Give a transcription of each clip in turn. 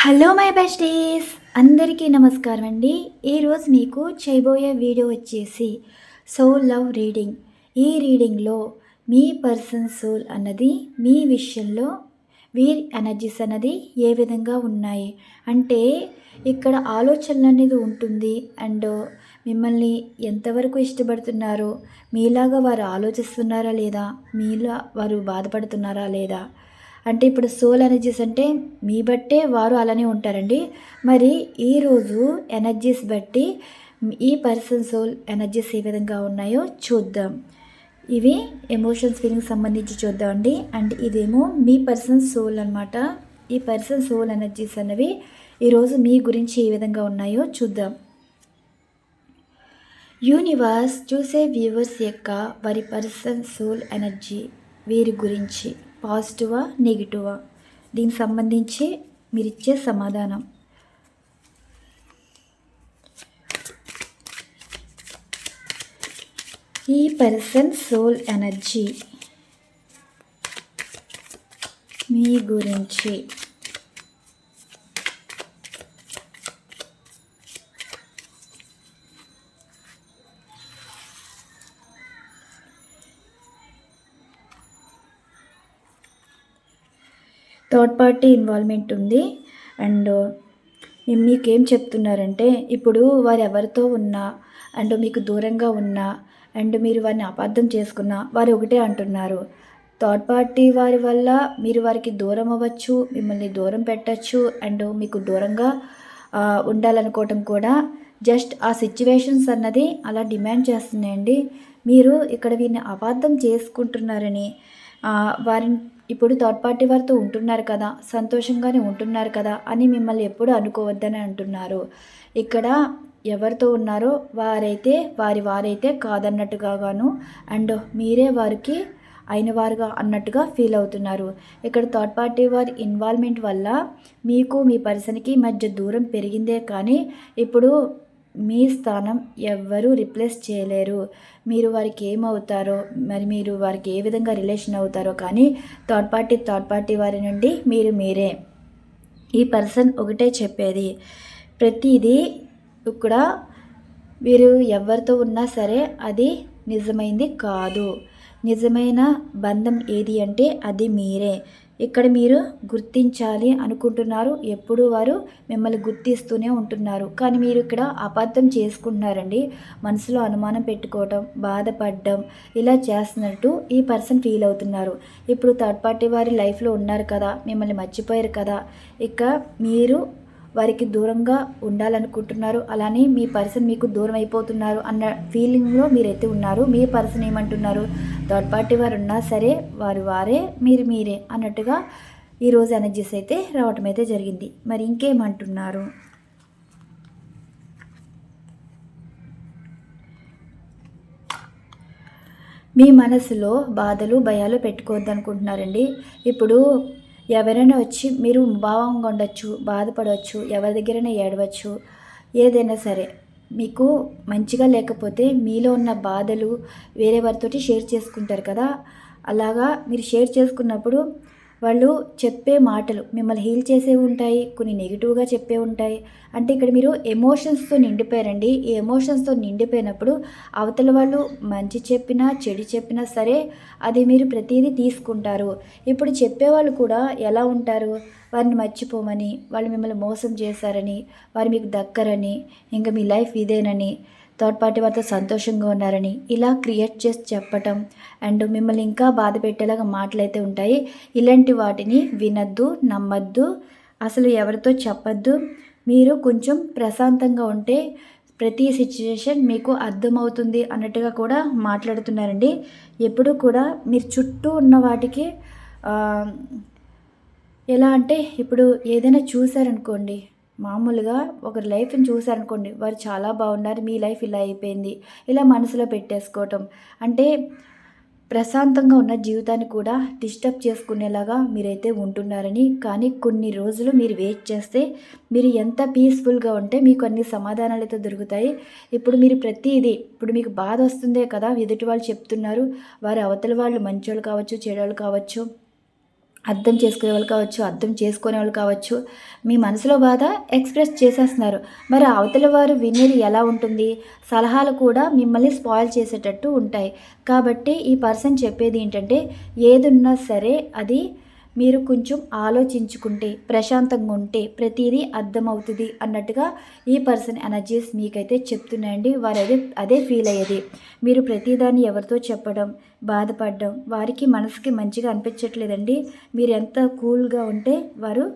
Hello my besties అందరికీ నమస్కారం అండి. ఈరోజు మీకు చేయబోయే వీడియో వచ్చేసి సోల్ లవ్ రీడింగ్. ఈ రీడింగ్లో మీ పర్సన్ సోల్ అన్నది మీ విషయంలో వీర్ ఎనర్జీస్ అన్నది ఏ విధంగా ఉన్నాయి? అంటే ఇక్కడ ఆలోచనలు అనేది ఉంటుంది. అండ్ మిమ్మల్ని ఎంతవరకు ఇష్టపడుతున్నారో? మీలాగా వారు ఆలోచిస్తున్నారా లేదా? మీలా వారు బాధపడుతున్నారా లేదా? అంటే ఇప్పుడు సోల్ ఎనర్జీస్ అంటే మీ బట్టే వారు అలానే ఉంటారండి. మరి ఈరోజు ఎనర్జీస్ బట్టి ఈ పర్సన్ సోల్ ఎనర్జీస్ ఏ విధంగా ఉన్నాయో చూద్దాం. ఇవి ఎమోషన్స్ ఫీలింగ్స్ సంబంధించి చూద్దామండి. అండ్ ఇదేమో మీ పర్సన్ సోల్ అనమాట ఈ పర్సన్ సోల్ ఎనర్జీస్ అనేవి ఈరోజు మీ గురించి ఏ విధంగా ఉన్నాయో చూద్దాం. యూనివర్స్ చూసే వ్యూవర్స్ యొక్క వారి పర్సన్ సోల్ ఎనర్జీ వీరి గురించి. పాజిటివా నెగిటివా? దీనికి సంబంధించి మీరు ఇచ్చే సమాధానం. ఈ పర్సన్ సోల్ ఎనర్జీ మీ గురించి. థర్డ్ పార్టీ ఇన్వాల్వ్మెంట్ ఉంది. అండ్ మీకేం చెప్తున్నారంటే ఇప్పుడు వారు ఎవరితో ఉన్నా అండ్ మీకు దూరంగా ఉన్నా అండ్ మీరు వారిని అపార్థం చేసుకున్నా వారు ఒకటే అంటున్నారు. థర్డ్ పార్టీ వారి వల్ల మీరు వారికి దూరం అవ్వచ్చు మిమ్మల్ని దూరం పెట్టచ్చు అండ్ మీకు దూరంగా ఉండాలనుకోవటం కూడా జస్ట్ ఆ సిచ్యువేషన్స్ అన్నది అలా డిమాండ్ చేస్తున్నాయండి. మీరు ఇక్కడ వీరిని అపార్థం చేసుకుంటున్నారని వారిని ఇప్పుడు థర్డ్ పార్టీ వారితో ఉంటున్నారు కదా సంతోషంగానే ఉంటున్నారు కదా అని మిమ్మల్ని ఎప్పుడు అనుకోవద్దని అంటున్నారు. ఇక్కడ ఎవరితో ఉన్నారో వారైతే వారి వారైతే కాదన్నట్టుగా గాను అండ్ మీరే వారికి అయిన వారుగా అన్నట్టుగా ఫీల్ అవుతున్నారు. ఇక్కడ థర్డ్ పార్టీ వారి ఇన్వాల్వ్మెంట్ వల్ల మీకు మీ పర్సన్కి మధ్య దూరం పెరిగిందే కానీ ఇప్పుడు మీ స్థానం ఎవ్వరూ రిప్లేస్ చేయలేరు. మీరు వారికి ఏమవుతారో మరి మీరు వారికి ఏ విధంగా రిలేషన్ అవుతారో కానీ థర్డ్ పార్టీ థర్డ్ పార్టీ వారి నుండి మీరు మీరే. ఈ పర్సన్ ఒకటే చెప్పేది. ప్రతిదీ ఇక్కడ వీరు ఎవరితో ఉన్నా సరే అది నిజమైంది కాదు. నిజమైన బంధం ఏది అంటే అది మీరే. ఇక్కడ మీరు గుర్తించాలి అనుకుంటున్నారు. ఎప్పుడు వారు మిమ్మల్ని గుర్తిస్తూనే ఉంటున్నారు. కానీ మీరు ఇక్కడ అబద్ధం చేసుకుంటున్నారండి. మనసులో అనుమానం పెట్టుకోవటం బాధపడడం ఇలా చేస్తున్నట్టు ఈ పర్సన్ ఫీల్ అవుతున్నారు. ఇప్పుడు థర్డ్ పార్టీ వారి లైఫ్లో ఉన్నారు కదా మిమ్మల్ని మర్చిపోయారు కదా ఇక మీరు వారికి దూరంగా ఉండాలనుకుంటున్నారు. అలానే మీ పర్సన్ మీకు దూరం అయిపోతున్నారు అన్న ఫీలింగ్లో మీరైతే ఉన్నారు. మీ పర్సన్ ఏమంటున్నారు? థర్డ్ పార్టీ వారు ఉన్నా సరే వారు వారే మీరు మీరే అన్నట్టుగా ఈరోజు ఎనర్జీస్ అయితే రావటం అయితే జరిగింది. మరి ఇంకేమంటున్నారు? మీ మనసులో బాధలు భయాలు పెట్టుకోవద్దు అనుకుంటున్నారండి ఇప్పుడు ఎవరైనా వచ్చి మీరు భావంగా ఉండొచ్చు బాధపడవచ్చు ఎవరి దగ్గరైనా ఏడవచ్చు ఏదైనా సరే. మీకు మంచిగా లేకపోతే మీలో ఉన్న బాధలు వేరే వారితోటి షేర్ చేసుకుంటారు కదా. అలాగా మీరు షేర్ చేసుకున్నప్పుడు వాళ్ళు చెప్పే మాటలు మిమ్మల్ని హీల్ చేసేవి ఉంటాయి కొన్ని నెగిటివ్గా చెప్పే ఉంటాయి. అంటే ఇక్కడ మీరు ఎమోషన్స్తో నిండిపోయారండి. ఈ ఎమోషన్స్తో నిండిపోయినప్పుడు అవతల వాళ్ళు మంచి చెప్పినా చెడు చెప్పినా సరే అది మీరు ప్రతిదీ తీసుకుంటారు. ఇప్పుడు చెప్పేవాళ్ళు కూడా ఎలా ఉంటారు? వారిని మర్చిపోమని వాళ్ళు మిమ్మల్ని మోసం చేశారని వారు మీకు దక్కరని ఇంకా మీ లైఫ్ ఇదేనని థర్డ్ పార్టీ వారితో సంతోషంగా ఉన్నారని ఇలా క్రియేట్ చేసి చెప్పటం అండ్ మిమ్మల్ని ఇంకా బాధ పెట్టేలాగా మాటలైతే ఉంటాయి. ఇలాంటి వాటిని వినద్దు నమ్మద్దు అసలు ఎవరితో చెప్పద్దు. మీరు కొంచెం ప్రశాంతంగా ఉంటే ప్రతి సిచ్యుయేషన్ మీకు అర్థమవుతుంది అన్నట్టుగా కూడా మాట్లాడుతున్నారండి. ఎప్పుడు కూడా మీరు చుట్టూ ఉన్న వాటికి ఎలా అంటే ఇప్పుడు ఏదైనా చూసారనుకోండి మామూలుగా ఒకరి లైఫ్ని చూసారనుకోండి వారు చాలా బాగున్నారు మీ లైఫ్ ఇలా అయిపోయింది ఇలా మనసులో పెట్టేసుకోవటం. అంటే ప్రశాంతంగా ఉన్న జీవితాన్ని కూడా డిస్టర్బ్ చేసుకునేలాగా మీరైతే ఉంటున్నారని కానీ కొన్ని రోజులు మీరు వెయిట్ చేస్తే మీరు ఎంత పీస్ఫుల్గా ఉంటే మీకు అన్ని సమాధానాలు అయితే దొరుకుతాయి. ఇప్పుడు మీరు ప్రతిదీ ఇప్పుడు మీకు బాధ వస్తుందే కదా ఎదుటి వాళ్ళు చెప్తున్నారు వారి అవతల వాళ్ళు మంచోళ్ళు కావచ్చు చెడోళ్ళు కావచ్చు అర్థం చేసుకునే వాళ్ళు కావచ్చు అర్థం చేసుకునే వాళ్ళు కావచ్చు మీ మనసులో బాధ ఎక్స్ప్రెస్ చేసేస్తున్నారు. మరి అవతల వారు వినేది ఎలా ఉంటుంది? సలహాలు కూడా మిమ్మల్ని స్పాయిల్ చేసేటట్టు ఉంటాయి. కాబట్టి ఈ పర్సన్ చెప్పేది ఏంటంటే ఏదున్నా సరే అది మీరు కొంచెం ఆలోచించుకుంటే ప్రశాంతంగా ఉంటే ప్రతిదీ అర్థమవుతుంది అన్నట్టుగా ఈ పర్సన్ ఎనర్జీస్ మీకైతే చెప్తున్నాయండి. వారు అదే అదే ఫీల్ అయ్యేది. మీరు ప్రతిదాన్ని ఎవరితో చెప్పడం బాధపడడం వారికి మనసుకి మంచిగా అనిపించట్లేదండి. మీరు ఎంత కూల్గా ఉంటే వారు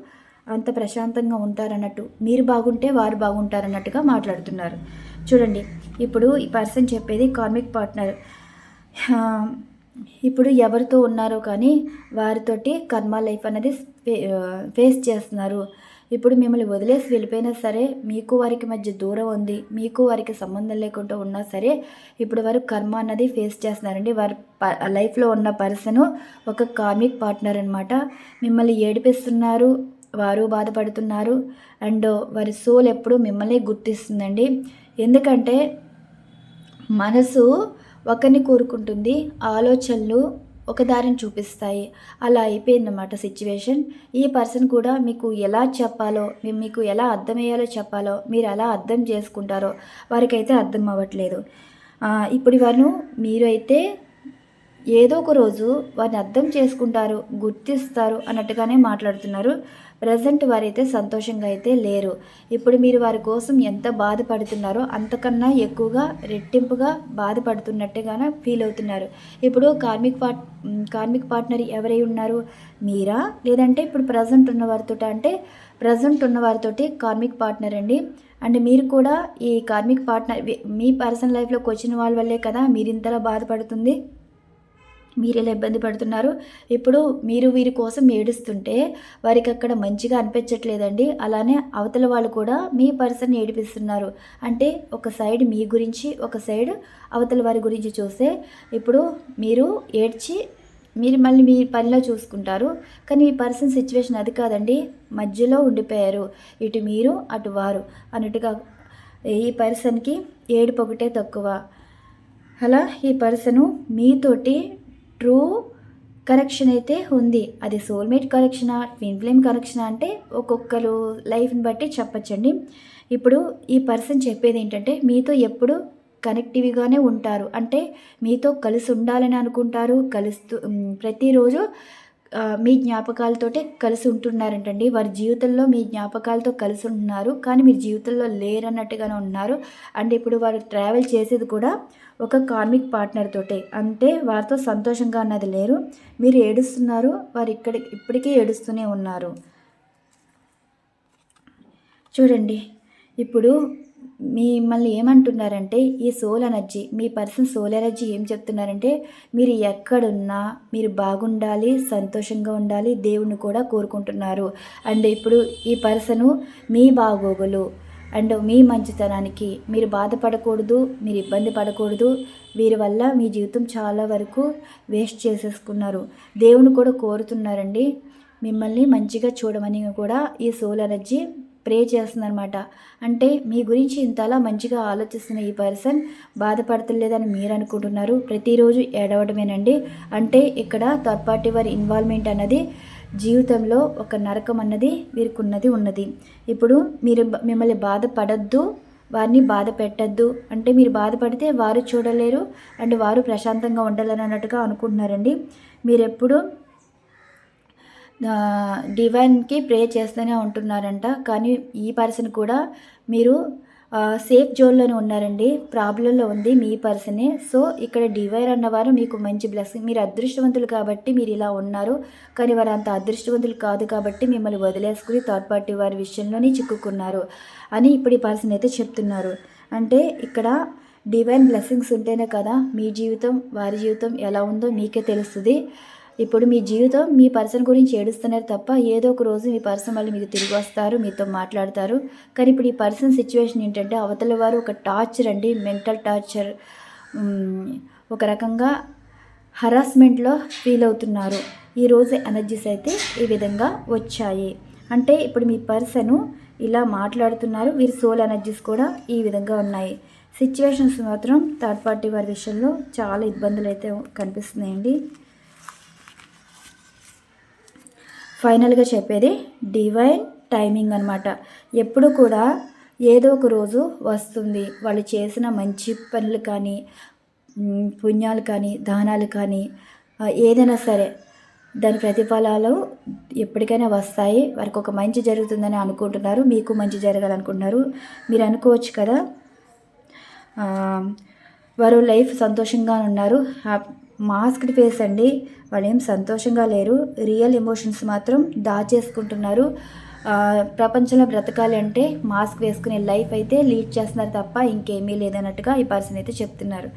అంత ప్రశాంతంగా ఉంటారన్నట్టు మీరు బాగుంటే వారు బాగుంటారన్నట్టుగా మాట్లాడుతున్నారు. చూడండి ఇప్పుడు ఈ పర్సన్ చెప్పేది కార్మిక్ పార్ట్నర్. ఇప్పుడు ఎవరితో ఉన్నారో కానీ వారితోటి కర్మ లైఫ్ అనేది ఫేస్ చేస్తున్నారు. ఇప్పుడు మిమ్మల్ని వదిలేసి వెళ్ళిపోయినా సరే మీకు వారికి మధ్య దూరం ఉంది మీకు వారికి సంబంధం లేకుండా ఉన్నా సరే ఇప్పుడు వారు కర్మ అన్నది ఫేస్ చేస్తున్నారండి. వారి లైఫ్లో ఉన్న పర్సన్ ఒక కార్మిక్ పార్ట్నర్ అనమాట మిమ్మల్ని ఏడిపిస్తున్నారు వారు బాధపడుతున్నారు అండ్ వారి సోల్ ఎప్పుడు మిమ్మల్ని గుర్తిస్తుందండి. ఎందుకంటే మనసు ఒకరిని కోరుకుంటుంది ఆలోచనలు ఒక దారిని చూపిస్తాయి. అలా అయిపోయిందన్నమాట సిచ్యువేషన్ ఈ పర్సన్ కూడా మీకు ఎలా చెప్పాలో మీకు ఎలా అర్థమయ్యాలో చెప్పాలో మీరు ఎలా అర్థం చేసుకుంటారో వారికైతే అర్థం అవ్వట్లేదు. ఇప్పుడు వారు మీరు అయితే ఏదో ఒక రోజు వారిని అర్థం చేసుకుంటారు గుర్తిస్తారు అన్నట్టుగానే మాట్లాడుతున్నారు. ప్రజెంట్ వారైతే సంతోషంగా అయితే లేరు. ఇప్పుడు మీరు వారి కోసం ఎంత బాధపడుతున్నారో అంతకన్నా ఎక్కువగా రెట్టింపుగా బాధపడుతున్నట్టుగానే ఫీల్ అవుతున్నారు. ఇప్పుడు కార్మిక్ పార్ట్ కార్మిక్ పార్ట్నర్ ఎవరై ఉన్నారు? మీరా? లేదంటే ఇప్పుడు ప్రజెంట్ ఉన్న వారితో అంటే ప్రజెంట్ ఉన్న వారితోటి కార్మిక్ పార్ట్నర్ అండి. అండ్ మీరు కూడా ఈ కార్మిక్ పార్ట్నర్ మీ పర్సనల్ లైఫ్లోకి వచ్చిన వాళ్ళ వల్లే కదా మీరు ఇంతలా బాధపడుతుంది? మీరు ఇలా ఇబ్బంది పడుతున్నారు. ఇప్పుడు మీరు వీరి కోసం ఏడుస్తుంటే వారికి అక్కడ మంచిగా అనిపించట్లేదండి. అలానే అవతల వాళ్ళు కూడా మీ పర్సన్ ఏడిపిస్తున్నారు. అంటే ఒక సైడ్ మీ గురించి ఒక సైడ్ అవతల వారి గురించి చూస్తే ఇప్పుడు మీరు ఏడ్చి మీరు మళ్ళీ మీ పనిలో చూసుకుంటారు. కానీ ఈ పర్సన్ సిచ్యువేషన్ అది కాదండి. మధ్యలో ఉండిపోయారు. ఇటు మీరు అటు వారు అన్నట్టుగా ఈ పర్సన్కి ఏడుపు ఒకటే తక్కువ. అలా ఈ పర్సను మీతోటి ట్రూ కరెక్షన్ అయితే ఉంది. అది సోల్మేట్ కరెక్షనా ట్విన్ ఫ్లేమ్ కరెక్షనా అంటే ఒక్కొక్కరు లైఫ్ని బట్టి చెప్పచ్చండి. ఇప్పుడు ఈ పర్సన్ చెప్పేది ఏంటంటే మీతో ఎప్పుడు కనెక్టివ్గానే ఉంటారు. అంటే మీతో కలిసి ఉండాలని అనుకుంటారు. కలుస్తూ ప్రతిరోజు మీ జ్ఞాపకాలతోటే కలిసి ఉంటున్నారంటండి. వారి జీవితంలో మీ జ్ఞాపకాలతో కలిసి ఉంటున్నారు. కానీ మీరు జీవితంలో లేరన్నట్టుగానే ఉన్నారు. అండ్ ఇప్పుడు వారు ట్రావెల్ చేసేది కూడా ఒక కార్మిక్ పార్ట్నర్ తోటే. అంటే వారితో సంతోషంగా అన్నది లేరు. మీరు ఏడుస్తున్నారు. వారు ఇక్కడ ఇప్పటికీ ఏడుస్తూనే ఉన్నారు. చూడండి. ఇప్పుడు మిమ్మల్ని ఏమంటున్నారంటే ఈ సోల్ ఎనర్జీ మీ పర్సన్ సోల్ ఎనర్జీ ఏం చెప్తున్నారంటే మీరు ఎక్కడున్నా మీరు బాగుండాలి సంతోషంగా ఉండాలి దేవుణ్ణి కూడా కోరుకుంటున్నారు. అండ్ ఇప్పుడు ఈ పర్సను మీ బాగోగులు అండ్ మీ మంచితనానికి మీరు బాధపడకూడదు మీరు ఇబ్బంది పడకూడదు వీరి వల్ల మీ జీవితం చాలా వరకు వేస్ట్ చేసేసుకున్నారు. దేవుని కూడా కోరుతున్నారండి. మిమ్మల్ని మంచిగా చూడమని కూడా ఈ సోల్ ఎనర్జీ ప్రే చేస్తుందనమాట అంటే మీ గురించి ఇంతలా మంచిగా ఆలోచిస్తున్న ఈ పర్సన్ బాధపడతలేదని మీరు అనుకుంటున్నారు. ప్రతిరోజు ఏడవడమేనండి. అంటే ఇక్కడ థర్డ్ పార్టీ వారి ఇన్వాల్వ్మెంట్ అన్నది జీవితంలో ఒక నరకం అన్నది వీరికున్నది ఉన్నది. ఇప్పుడు మీరు మిమ్మల్ని బాధపడద్దు వారిని బాధ పెట్టద్దు. అంటే మీరు బాధపడితే వారు చూడలేరు అండ్ వారు ప్రశాంతంగా ఉండాలని అన్నట్టుగా అనుకుంటున్నారండి. మీరెప్పుడు డివైన్కి ప్రే చేస్తూనే ఉంటున్నారంట. కానీ ఈ పర్సన్ కూడా మీరు సేఫ్ జోన్లోనే ఉన్నారండి. ప్రాబ్లంలో ఉంది మీ పర్సనే. సో ఇక్కడ డివైర్ అన్నవారు మీకు మంచి బ్లెస్సింగ్ మీరు అదృష్టవంతులు కాబట్టి మీరు ఇలా ఉన్నారు. కానీ వారు అంత అదృష్టవంతులు కాదు కాబట్టి మిమ్మల్ని వదిలేసుకుని థర్డ్ పార్టీ వారి విషయంలోనే చిక్కుకున్నారు అని ఇప్పుడు ఈ పర్సన్ అయితే చెప్తున్నారు. అంటే ఇక్కడ డివైన్ బ్లెస్సింగ్స్ ఉంటేనే కదా మీ జీవితం వారి జీవితం ఎలా ఉందో మీకే తెలుస్తుంది. ఇప్పుడు మీ జీవితం మీ పర్సన్ గురించి ఏడుస్తున్నారు తప్ప ఏదో ఒక రోజు మీ పర్సన్ మళ్ళీ మీకు తిరిగి వస్తారు మీతో మాట్లాడతారు. కానీ ఇప్పుడు ఈ పర్సన్ సిచ్యువేషన్ ఏంటంటే అవతల వారు ఒక టార్చర్ అండి మెంటల్ టార్చర్. ఒక రకంగా హరాస్మెంట్లో ఫీల్ అవుతున్నారు. ఈరోజు ఎనర్జీస్ అయితే ఈ విధంగా వచ్చాయి. అంటే ఇప్పుడు మీ పర్సను ఇలా మాట్లాడుతున్నారు వీరి సోల్ ఎనర్జీస్ కూడా ఈ విధంగా ఉన్నాయి. సిచ్యువేషన్స్ మాత్రం థర్డ్ పార్టీ వారి విషయంలో చాలా ఇబ్బందులు అయితే కనిపిస్తున్నాయండి. ఫైనల్గా చెప్పేది డివైన్ టైమింగ్ అనమాట ఎప్పుడు కూడా ఏదో ఒక రోజు వస్తుంది. వాళ్ళు చేసిన మంచి పనులు కానీ పుణ్యాలు కానీ దానాలు కానీ ఏదైనా సరే దాని ప్రతిఫలాలు ఎప్పటికైనా వస్తాయి. వారికి ఒక మంచి జరుగుతుందని అనుకుంటున్నారు. మీకు మంచి జరగాలనుకుంటున్నారు. మీరు అనుకోవచ్చు కదా. వారు లైఫ్ సంతోషంగా ఉన్నారు. మాస్క్డ్ ఫేస్ అండి. వాళ్ళు ఏం సంతోషంగా లేరు. రియల్ ఎమోషన్స్ మాత్రం దాచేసుకుంటున్నారు. ప్రపంచంలో బ్రతకాలి అంటే మాస్క్ వేసుకునే లైఫ్ అయితే లీడ్ చేస్తున్నారు తప్ప ఇంకేమీ లేదన్నట్టుగా ఈ పర్సన్ అయితే చెప్తున్నారు.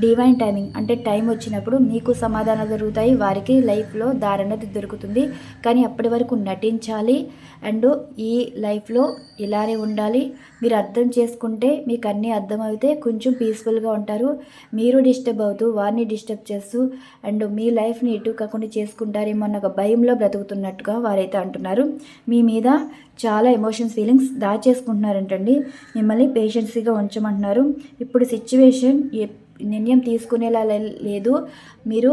డివైన్ టైమింగ్ అంటే టైం వచ్చినప్పుడు మీకు సమాధానాలు దొరుకుతాయి. వారికి లైఫ్లో దారన్నది దొరుకుతుంది. కానీ అప్పటి వరకు నటించాలి. అండ్ ఈ లైఫ్లో ఇలానే ఉండాలి. మీరు అర్థం చేసుకుంటే మీకు అన్నీ అర్థమవుతే కొంచెం పీస్ఫుల్గా ఉంటారు. మీరు డిస్టర్బ్ అవుతూ వారిని డిస్టర్బ్ చేస్తూ అండ్ మీ లైఫ్ని ఇటు కాకుండా చేసుకుంటారేమో అన్న ఒక భయంలో బ్రతుకుతున్నట్టుగా వారైతే అంటున్నారు. మీ మీద చాలా ఎమోషన్స్ ఫీలింగ్స్ దాచేసుకుంటున్నారంటండి. మిమ్మల్ని పేషెన్సీగా ఉంచమంటున్నారు. ఇప్పుడు సిచ్యువేషన్ నిర్ణయం తీసుకునేలా లేదు. మీరు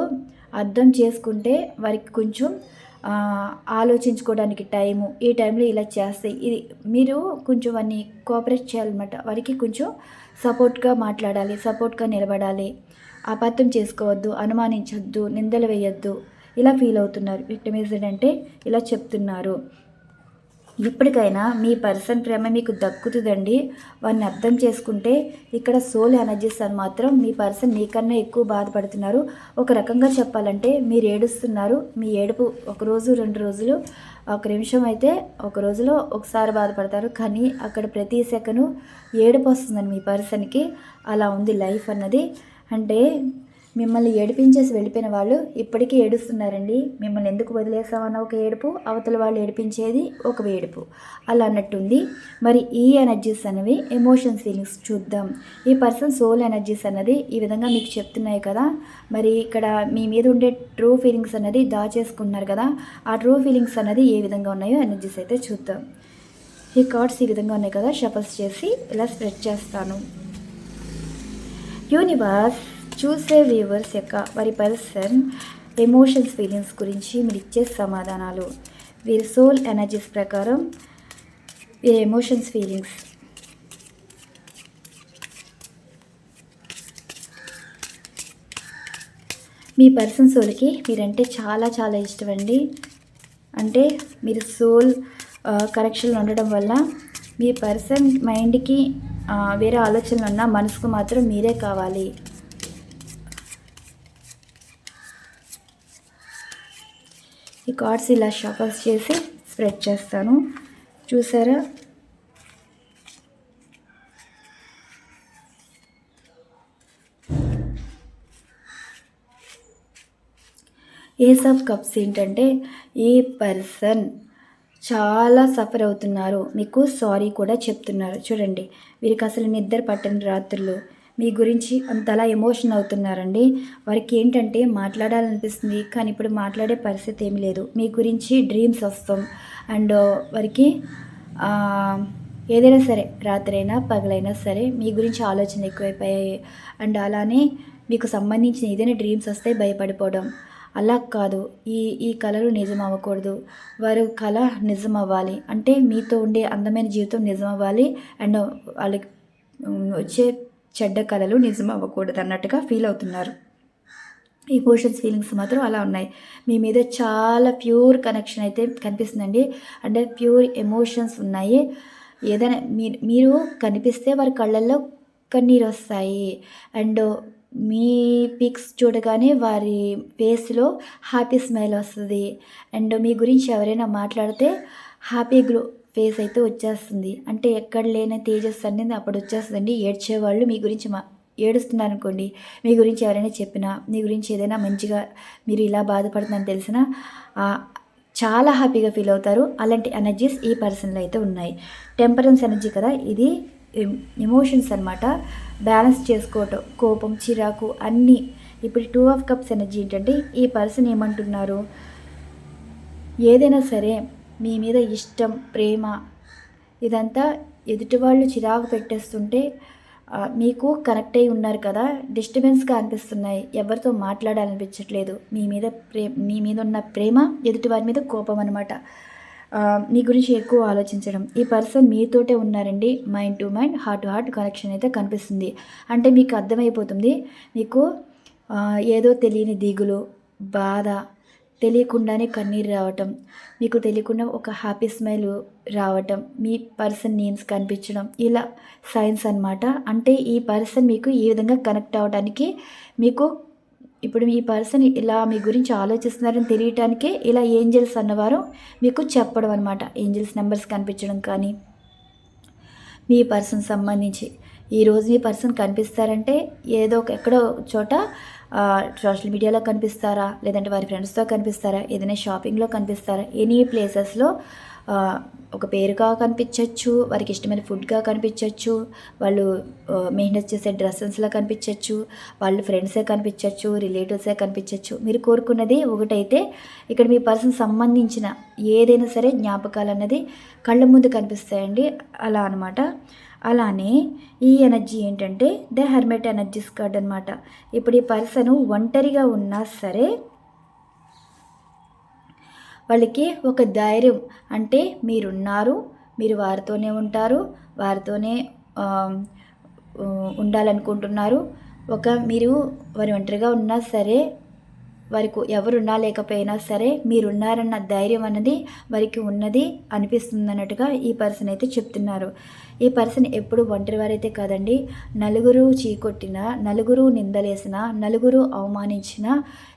అర్థం చేసుకుంటే వారికి కొంచెం ఆలోచించుకోవడానికి టైము ఈ టైంలో ఇలా చేస్తాయి ఇది మీరు కొంచెం వాడిని కోఆపరేట్ చేయాలన్నమాట. వారికి కొంచెం సపోర్ట్గా మాట్లాడాలి సపోర్ట్గా నిలబడాలి. అపార్థం చేసుకోవద్దు అనుమానించొద్దు నిందలు వేయొద్దు. ఇలా ఫీల్ అవుతున్నారు. విక్టమైజ్డ్ అంటే ఇలా చెప్తున్నారు. ఇప్పటికైనా మీ పర్సన్ ప్రేమ మీకు దక్కుతుందండి. వాడిని అర్థం చేసుకుంటే ఇక్కడ సోల్ ఎనర్జీస్ అని మాత్రం మీ పర్సన్ మీకన్నా ఎక్కువ బాధపడుతున్నారు. ఒక రకంగా చెప్పాలంటే మీరు ఏడుస్తున్నారు. మీ ఏడుపు ఒక రోజు రెండు రోజులు ఒక నిమిషం అయితే ఒక రోజులో ఒకసారి బాధపడతారు. కానీ అక్కడ ప్రతి సెకను ఏడుపు వస్తుందండి మీ పర్సన్కి. అలా ఉంది లైఫ్ అన్నది. అంటే మిమ్మల్ని ఏడిపించేసి వెళ్ళిపోయిన వాళ్ళు ఇప్పటికీ ఏడుస్తున్నారండి. మిమ్మల్ని ఎందుకు వదిలేసామన్న ఒక ఏడుపు అవతల వాళ్ళు ఏడిపించేది ఒక ఏడుపు. అలా అన్నట్టుంది. మరి ఈ ఎనర్జీస్ అనేవి ఎమోషన్స్ ఫీలింగ్స్ చూద్దాం. ఈ పర్సన్ సోల్ ఎనర్జీస్ అన్నది ఈ విధంగా మీకు చెప్తున్నాయి కదా. మరి ఇక్కడ మీ మీద ఉండే ట్రూ ఫీలింగ్స్ అన్నది దాచేసుకున్నారు కదా. ఆ ట్రూ ఫీలింగ్స్ అన్నది ఏ విధంగా ఉన్నాయో ఎనర్జీస్ అయితే చూద్దాం. ఈ కార్డ్స్ ఈ విధంగా ఉన్నాయి కదా. షఫల్స్ చేసి ఇలా స్ప్రెడ్ చేస్తాను. యూనివర్స్ చూసే వ్యూవర్స్ యొక్క వారి పర్సన్ ఎమోషన్స్ ఫీలింగ్స్ గురించి మీరు ఇచ్చే సమాధానాలు. వీరి సోల్ ఎనర్జీస్ ప్రకారం వీరి ఎమోషన్స్ ఫీలింగ్స్. మీ పర్సన్ సోల్కి మీరంటే చాలా చాలా ఇష్టం అండి అంటే మీరు సోల్ కరెక్షన్లు ఉండడం వల్ల మీ పర్సన్ మైండ్కి వేరే ఆలోచనలు ఉన్నా మనసుకు మాత్రం మీరే కావాలి. ఈ కార్డ్స్ ఇలా షఫల్స్ చేసి స్ప్రెడ్ చేస్తాను. చూసారా? ఏస్ ఆఫ్ కప్స్ ఏంటంటే ఈ పర్సన్ చాలా సఫర్ అవుతున్నారు. మీకు సారీ కూడా చెప్తున్నారు. చూడండి వీరికి అసలు నిద్ర పట్టని రాత్రులు. మీ గురించి అంతలా ఎమోషన్ అవుతున్నారండి. వారికి ఏంటంటే మాట్లాడాలనిపిస్తుంది కానీ ఇప్పుడు మాట్లాడే పరిస్థితి ఏమి లేదు. మీ గురించి డ్రీమ్స్ వస్తాం. అండ్ వారికి ఏదైనా సరే రాత్రైనా పగలైనా సరే మీ గురించి ఆలోచన ఎక్కువైపోయాయి. అండ్ అలానే మీకు సంబంధించిన ఏదైనా డ్రీమ్స్ వస్తే భయపడిపోవడం. అలా కాదు. ఈ ఈ కళలు నిజం అవ్వకూడదు. వారు కళ నిజం అవ్వాలి. అంటే మీతో ఉండే అందమైన జీవితం నిజం అవ్వాలి. అండ్ వాళ్ళకి వచ్చే చెడ్డ కళలు నిజం అవ్వకూడదు అన్నట్టుగా ఫీల్ అవుతున్నారు. ఎమోషన్స్ ఫీలింగ్స్ మాత్రం అలా ఉన్నాయి. మీ మీద చాలా ప్యూర్ కనెక్షన్ అయితే కనిపిస్తుందండి. అంటే ప్యూర్ ఎమోషన్స్ ఉన్నాయి. ఏదైనా మీరు మీరు కనిపిస్తే వారి కళ్ళల్లో కన్నీరు వస్తాయి. అండ్ మీ పిక్స్ చూడగానే వారి ఫేస్లో హ్యాపీ స్మైల్ వస్తుంది. అండ్ మీ గురించి ఎవరైనా మాట్లాడితే హ్యాపీ గ్లో ఫేస్ అయితే వచ్చేస్తుంది. అంటే ఎక్కడ లేని తేజస్ అనేది అప్పుడు వచ్చేస్తుందండి. ఏడ్చేవాళ్ళు మీ గురించి మా ఏడుస్తున్నారు అనుకోండి మీ గురించి ఎవరైనా చెప్పినా మీ గురించి ఏదైనా మంచిగా మీరు ఇలా బాధపడుతుందని తెలిసినా చాలా హ్యాపీగా ఫీల్ అవుతారు. అలాంటి ఎనర్జీస్ ఈ పర్సన్లో అయితే ఉన్నాయి. టెంపరెన్స్ ఎనర్జీ కదా ఇది ఎమోషన్స్ అనమాట బ్యాలెన్స్ చేసుకోవటం కోపం చిరాకు అన్నీ. ఇప్పుడు టూ ఆఫ్ కప్స్ ఎనర్జీ ఏంటంటే ఈ పర్సన్ ఏమంటున్నారు? ఏదైనా సరే మీ మీద ఇష్టం ప్రేమ ఇదంతా ఎదుటివాళ్ళు చిరాకు పెట్టేస్తుంటే మీకు కనెక్ట్ అయి ఉన్నారు కదా డిస్టర్బెన్స్గా అనిపిస్తున్నాయి. ఎవరితో మాట్లాడాలనిపించట్లేదు. మీ మీద ప్రే మీ మీద ఉన్న ప్రేమ ఎదుటి వారి మీద కోపం అనమాట మీ గురించి ఎక్కువ ఆలోచించడం. ఈ పర్సన్ మీతోటే ఉన్నారండి. Mind to mind heart to heart connection అయితే కనిపిస్తుంది. అంటే మీకు అర్థమైపోతుంది. మీకు ఏదో తెలియని దిగులు బాధ తెలియకుండానే కన్నీరు రావటం మీకు తెలియకుండా ఒక హ్యాపీ స్మైల్ రావటం మీ పర్సన్ నేమ్స్ కనిపించడం ఇలా సైన్స్ అన్నమాట. అంటే ఈ పర్సన్ మీకు ఈ విధంగా కనెక్ట్ అవ్వడానికి మీకు ఇప్పుడు ఈ పర్సన్ ఇలా మీ గురించి ఆలోచిస్తున్నారని తెలియటానికే ఇలా ఏంజల్స్ అన్నవారు మీకు చెప్పడం అనమాట ఏంజల్స్ నెంబర్స్ కనిపించడం కానీ మీ పర్సన్ సంబంధించి. ఈరోజు మీ పర్సన్ కనిపిస్తారంటే ఏదో ఒక ఎక్కడో చోట సోషల్ మీడియాలో కనిపిస్తారా? లేదంటే వారి ఫ్రెండ్స్తో కనిపిస్తారా? ఏదైనా షాపింగ్లో కనిపిస్తారా? ఎనీ ప్లేసెస్లో ఒక పేరుగా కనిపించవచ్చు వారికి ఇష్టమైన ఫుడ్గా కనిపించవచ్చు వాళ్ళు మెహనత్ చేసే డ్రెస్సెస్లో కనిపించవచ్చు వాళ్ళు ఫ్రెండ్సే కనిపించవచ్చు రిలేటివ్సే కనిపించవచ్చు మీరు కోరుకున్నది ఒకటైతే ఇక్కడ మీ పర్సన్ సంబంధించిన ఏదైనా సరే జ్ఞాపకాలు అన్నది కళ్ళ ముందు కనిపిస్తాయండి. అలా అనమాట అలానే ఈ ఎనర్జీ ఏంటంటే ద హెర్మెట్ ఎనర్జీస్ కార్డ్ అనమాట ఇప్పుడు ఈ పర్సన్ ఒంటరిగా ఉన్నా సరే వాళ్ళకి ఒక ధైర్యం అంటే మీరున్నారు మీరు వారితోనే ఉంటారు వారితోనే ఉండాలనుకుంటున్నారు. ఒక మీరు వారి ఒంటరిగా ఉన్నా సరే వారికి ఎవరున్నా లేకపోయినా సరే మీరున్నారన్న ధైర్యం అన్నది వారికి ఉన్నది అనిపిస్తుంది అన్నట్టుగా ఈ పర్సన్ అయితే చెప్తున్నారు. ఈ పర్సన్ ఎప్పుడు ఒంటరి వారైతే కాదండి నలుగురు చీకొట్టిన నలుగురు నిందలేసిన నలుగురు అవమానించిన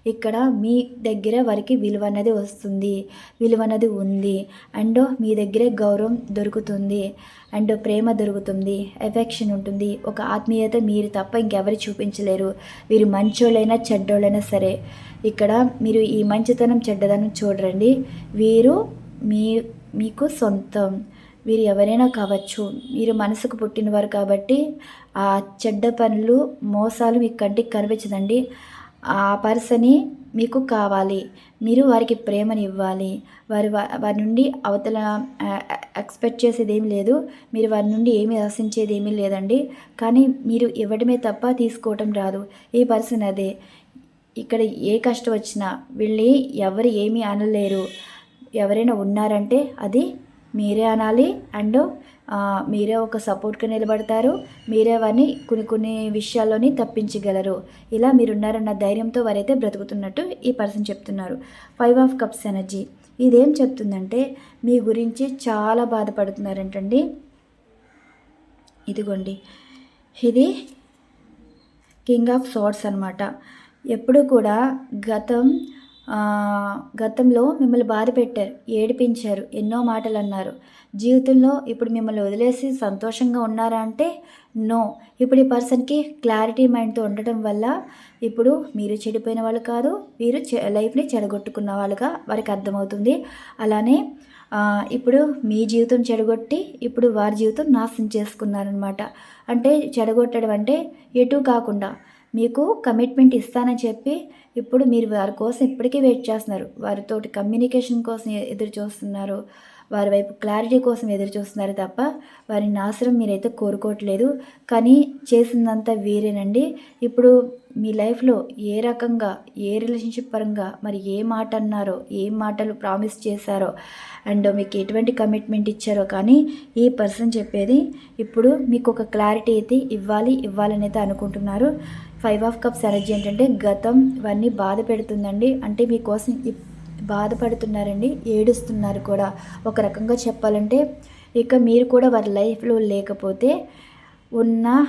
ఇక్కడ మీ దగ్గర వారికి విలువ అన్నది వస్తుంది విలువ అన్నది ఉంది. అండ్ మీ దగ్గరే గౌరవం దొరుకుతుంది అండ్ ప్రేమ దొరుకుతుంది ఎఫెక్షన్ ఉంటుంది. ఒక ఆత్మీయత మీరు తప్ప ఇంకెవరు చూపించలేరు. వీరు మంచోళ్ళైనా చెడ్డోళ్ళైనా సరే. ఇక్కడ మీరు ఈ మంచితనం చెడ్డదనం చూడరండి వీరు మీ మీకు సొంతం. వీరు ఎవరైనా కావచ్చు. మీరు మనసుకు పుట్టినవారు కాబట్టి ఆ చెడ్డ పనులు మోసాలు మీ కంటికి కనిపించదండి. ఆ పర్సనే మీకు కావాలి. మీరు వారికి ప్రేమని ఇవ్వాలి. వారి వారి నుండి అవతల ఎక్స్పెక్ట్ చేసేది ఏమీ లేదు. మీరు వారి నుండి ఏమీ ఆశించేది ఏమీ లేదండి. కానీ మీరు ఇవ్వడమే తప్ప తీసుకోవటం రాదు. ఈ పర్సన్ అదే? ఇక్కడ ఏ కష్టం వచ్చినా వెళ్ళి ఎవరు ఏమీ అనలేరు. ఎవరైనా ఉన్నారంటే అది మీరే అనాలి. అండ్ మీరే ఒక సపోర్ట్గా నిలబడతారు. మీరే వారిని కొన్ని కొన్ని విషయాల్లోని తప్పించగలరు. ఇలా మీరున్నారన్న ధైర్యంతో వారైతే బ్రతుకుతున్నట్టు ఈ పర్సన్ చెప్తున్నారు. Five of cups energy. ఇదేం చెప్తుందంటే మీ గురించి చాలా బాధపడుతున్నారంటండి. ఇదిగోండి. ఇది కింగ్ ఆఫ్ సార్ట్స్ అనమాట ఎప్పుడు కూడా గతం గతంలో మిమ్మల్ని బాధ పెట్టారు ఏడిపించారు ఎన్నో మాటలు అన్నారు జీవితంలో ఇప్పుడు మిమ్మల్ని వదిలేసి సంతోషంగా ఉన్నారా అంటే నో. ఇప్పుడు ఈ పర్సన్కి క్లారిటీ మైండ్తో ఉండటం వల్ల ఇప్పుడు మీరు చెడిపోయిన వాళ్ళు కాదు వీరు చె- లైఫ్ని చెడగొట్టుకున్న వాళ్ళుగా వారికి అర్థమవుతుంది. అలానే ఇప్పుడు మీ జీవితం చెడగొట్టి ఇప్పుడు వారి జీవితం నాశనం చేసుకున్నారనమాట అంటే చెడగొట్టడం అంటే ఎటు కాకుండా మీకు కమిట్మెంట్ ఇస్తానని చెప్పి ఇప్పుడు మీరు వారి కోసం ఇప్పటికీ వెయిట్ చేస్తున్నారు. వారితోటి కమ్యూనికేషన్ కోసం ఎదురు చూస్తున్నారు. వారి వైపు క్లారిటీ కోసం ఎదురు చూస్తున్నారు తప్ప వారి నాశనం మీరైతే కోరుకోవట్లేదు. కానీ చేసిందంతా వీరేనండి. ఇప్పుడు మీ లైఫ్లో ఏ రకంగా ఏ రిలేషన్షిప్ పరంగా మరి ఏ మాట అన్నారో ఏ మాటలు ప్రామిస్ చేశారో అండ్ మీకు ఎటువంటి కమిట్మెంట్ ఇచ్చారో కానీ ఈ పర్సన్ చెప్పేది ఇప్పుడు మీకు ఒక క్లారిటీ అయితే ఇవ్వాలి ఇవ్వాలని అయితే అనుకుంటున్నారు. ఫైవ్ ఆఫ్ కప్స్ ఎనర్జీ ఏంటంటే గతం ఇవన్నీ బాధ పెడుతుందండి. అంటే మీకోసం ఇప్- బాధపడుతున్నారండి ఏడుస్తున్నారు కూడా. ఒక రకంగా చెప్పాలంటే ఇక మీరు కూడా వారి లైఫ్లో లేకపోతే ఉన్న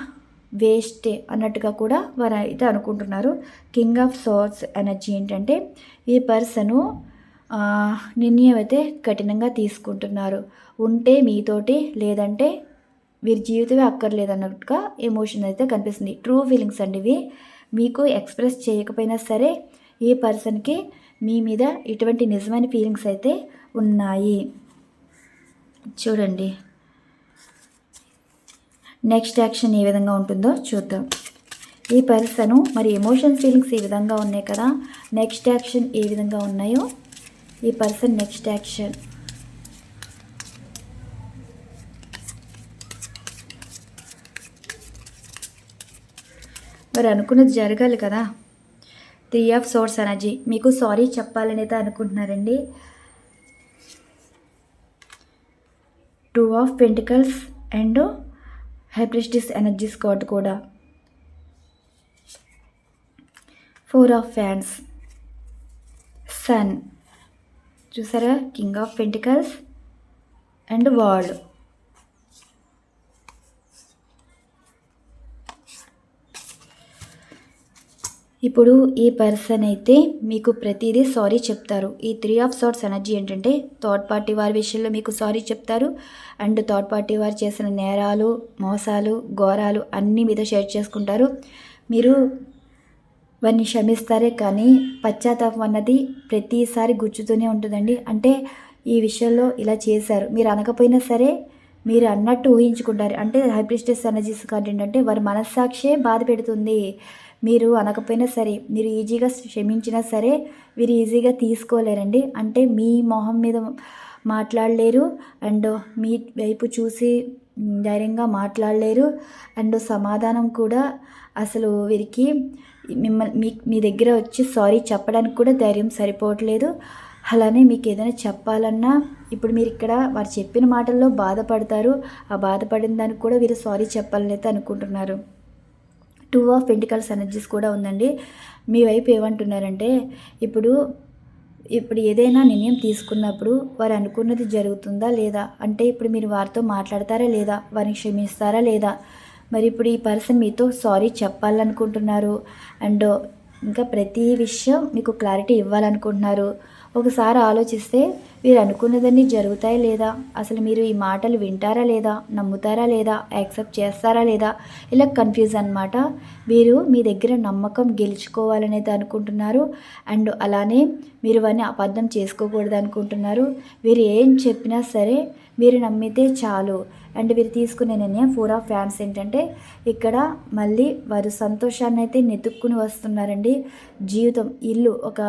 వేస్టే అన్నట్టుగా కూడా వారు అయితే అనుకుంటున్నారు. కింగ్ ఆఫ్ సోర్స్ ఎనర్జీ ఏంటంటే ఈ పర్సను నిర్ణయం అయితే కఠినంగా తీసుకుంటున్నారు. ఉంటే మీతోటి లేదంటే వీరి జీవితమే అక్కర్లేదన్నట్టుగా ఎమోషన్ అయితే కనిపిస్తుంది. ట్రూ ఫీలింగ్స్ అండి ఇవి మీకు ఎక్స్ప్రెస్ చేయకపోయినా సరే ఈ పర్సన్కి మీ మీద ఇటువంటి నిజమైన ఫీలింగ్స్ అయితే ఉన్నాయి. చూడండి. నెక్స్ట్ యాక్షన్ ఏ విధంగా ఉంటుందో చూద్దాం. ఈ పర్సను మరి ఎమోషన్ ఫీలింగ్స్ ఈ విధంగా ఉన్నాయి కదా నెక్స్ట్ యాక్షన్ ఏ విధంగా ఉన్నాయో ఈ పర్సన్ నెక్స్ట్ యాక్షన్. మరి అనుకున్నది జరగాలి కదా. త్రీ ఆఫ్ సోర్స్ ఎనర్జీ మీకు సారీ చెప్పాలని అయితే అనుకుంటున్నారండి. Two of pentacles and high priestess energy Scott కూడా. ఫోర్ ఆఫ్ ఫ్యాన్స్ సన్ చూసారా? King of pentacles and world ఇప్పుడు ఈ పర్సన్ అయితే మీకు ప్రతిదీ సారీ చెప్తారు. ఈ త్రీ ఆఫ్ సార్ట్స్ ఎనర్జీ ఏంటంటే థర్డ్ పార్టీ వారి విషయంలో మీకు సారీ చెప్తారు. అండ్ థర్డ్ పార్టీ వారు చేసిన నేరాలు మోసాలు ఘోరాలు అన్నీ మీద షేర్ చేసుకుంటారు. మీరు వారిని క్షమిస్తారే కానీ పశ్చాత్తాపం అన్నది ప్రతిసారి గుచ్చుతూనే ఉంటుందండి. అంటే ఈ విషయంలో ఇలా చేశారు. మీరు అనకపోయినా సరే మీరు అన్నట్టు ఊహించుకుంటారు. అంటే హైప్రిస్టెస్ ఎనర్జీస్ కార్డు ఏంటంటే వారి మనస్సాక్షే బాధ పెడుతుంది. మీరు అనకపోయినా సరే మీరు ఈజీగా క్షమించినా సరే వీరు ఈజీగా తీసుకోలేరండి. అంటే మీ మొహం మీద మాట్లాడలేరు అండ్ మీ వైపు చూసి ధైర్యంగా మాట్లాడలేరు అండ్ సమాధానం కూడా అసలు వీరికి మిమ్మల్ని మీ మీ దగ్గర వచ్చి సారీ చెప్పడానికి కూడా ధైర్యం సరిపోవట్లేదు. అలానే మీకు ఏదైనా చెప్పాలన్నా ఇప్పుడు మీరు ఇక్కడ వారు చెప్పిన మాటల్లో బాధపడతారు. ఆ బాధపడిన దానికి కూడా వీరు సారీ చెప్పాలని అయితే అనుకుంటున్నారు. టూ ఆఫ్ పెంటికల్స్ ఎనర్జీస్ కూడా ఉందండి. మీ వైపు ఏమంటున్నారంటే ఇప్పుడు ఇప్పుడు ఏదైనా నిర్ణయం తీసుకున్నప్పుడు వారు అనుకున్నది జరుగుతుందా లేదా? అంటే ఇప్పుడు మీరు వారితో మాట్లాడతారా లేదా? వారిని క్షమిస్తారా లేదా? మరి ఇప్పుడు ఈ పర్సన్ మీతో సారీ చెప్పాలనుకుంటున్నారు. అండ్ ఇంకా ప్రతి విషయం మీకు క్లారిటీ ఇవ్వాలనుకుంటున్నారు. ఒకసారి ఆలోచిస్తే మీరు అనుకున్నదన్నీ జరుగుతాయి లేదా? అసలు మీరు ఈ మాటలు వింటారా లేదా? నమ్ముతారా లేదా? యాక్సెప్ట్ చేస్తారా లేదా? ఇలా కన్ఫ్యూజ్ అనమాట మీరు మీ దగ్గర నమ్మకం గెలుచుకోవాలనేది అనుకుంటున్నారు. అండ్ అలానే మీరు వారిని అబద్ధం చేసుకోకూడదు అనుకుంటున్నారు. వీరు ఏం చెప్పినా సరే మీరు నమ్మితే చాలు. అండ్ వీరు తీసుకునే నిర్ణయం ఫోర్ ఆఫ్ ఫ్యాన్స్ ఏంటంటే ఇక్కడ మళ్ళీ వారు సంతోషాన్ని అయితే నెతుక్కుని వస్తున్నారండి. జీవితం ఇల్లు ఒక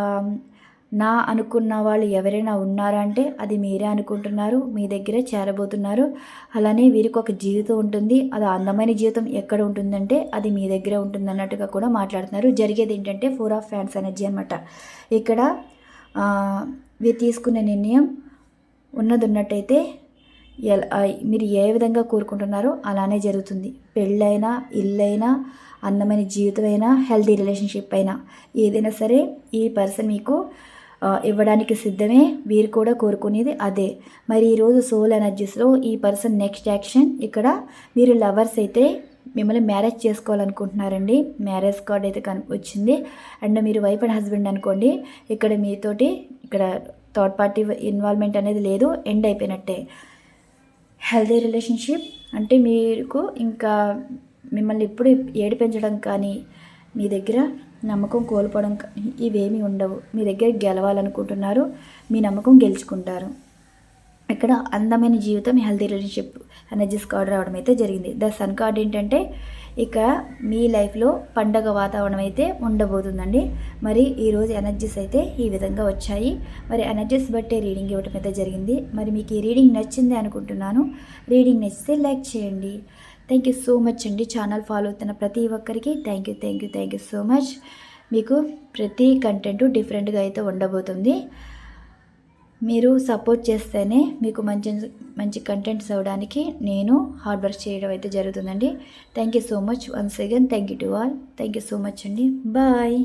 నా అనుకున్న వాళ్ళు ఎవరైనా ఉన్నారా అంటే అది మీరే అనుకుంటున్నారు మీ దగ్గరే చేరబోతున్నారు. అలానే వీరికి ఒక జీవితం ఉంటుంది అది అందమైన జీవితం ఎక్కడ ఉంటుందంటే అది మీ దగ్గరే ఉంటుంది అన్నట్టుగా కూడా మాట్లాడుతున్నారు. జరిగేది ఏంటంటే ఫోర్ ఆఫ్ ఫ్యాన్స్ ఎనర్జీ అనమాట ఇక్కడ వీరు తీసుకునే నిర్ణయం ఉన్నది ఉన్నట్టయితే మీరు ఏ విధంగా కోరుకుంటున్నారో అలానే జరుగుతుంది. పెళ్ళైనా ఇల్లైనా అందమైన జీవితమైనా హెల్తీ రిలేషన్షిప్ అయినా ఏదైనా సరే ఈ పర్సన్ మీకు ఇవ్వడానికి సిద్ధమే. వీరు కూడా కోరుకునేది అదే. మరి ఈరోజు సోల్ ఎనర్జీస్లో ఈ పర్సన్ నెక్స్ట్ యాక్షన్. ఇక్కడ మీరు లవర్స్ అయితే మిమ్మల్ని మ్యారేజ్ చేసుకోవాలనుకుంటున్నారండి. మ్యారేజ్ కార్డ్ అయితే కను వచ్చింది. అండ్ మీరు వైఫ్ అండ్ హస్బెండ్ అనుకోండి ఇక్కడ మీతోటి ఇక్కడ థర్డ్ పార్టీ ఇన్వాల్వ్మెంట్ అనేది లేదు. ఎండ్ అయిపోయినట్టే. హెల్దీ రిలేషన్షిప్ అంటే మీకు ఇంకా మిమ్మల్ని ఎప్పుడు ఏడిపించడం కానీ మీ దగ్గర నమ్మకం కోల్పోవడం ఇవేమీ ఉండవు. మీ దగ్గర గెలవాలనుకుంటున్నారు మీ నమ్మకం గెలుచుకుంటారు. ఇక్కడ అందమైన జీవితం హెల్తీ రిలేషన్షిప్ ఎనర్జీస్ కార్డ్ రావడం అయితే జరిగింది. ద సన్ కార్డ్ ఏంటంటే ఇక మీ లైఫ్లో పండగ వాతావరణం అయితే ఉండబోతుందండి. మరి ఈరోజు ఎనర్జీస్ అయితే ఈ విధంగా వచ్చాయి. మరి ఎనర్జీస్ బట్టే రీడింగ్ ఇవ్వడం అయితే జరిగింది. మరి మీకు ఈ రీడింగ్ నచ్చింది అనుకుంటున్నాను. రీడింగ్ నచ్చితే లైక్ చేయండి. థ్యాంక్ యూ సో మచ్ అండి ఛానల్ ఫాలో అవుతున్న ప్రతి ఒక్కరికి. Thank you thank you thank you so much మీకు ప్రతి కంటెంట్ డిఫరెంట్గా అయితే ఉండబోతుంది. మీరు సపోర్ట్ చేస్తేనే మీకు మంచి మంచి కంటెంట్స్ అవ్వడానికి నేను హార్డ్ వర్క్ చేయడం అయితే జరుగుతుందండి. Thank you so much once again thank you to all thank you so much అండి. బాయ్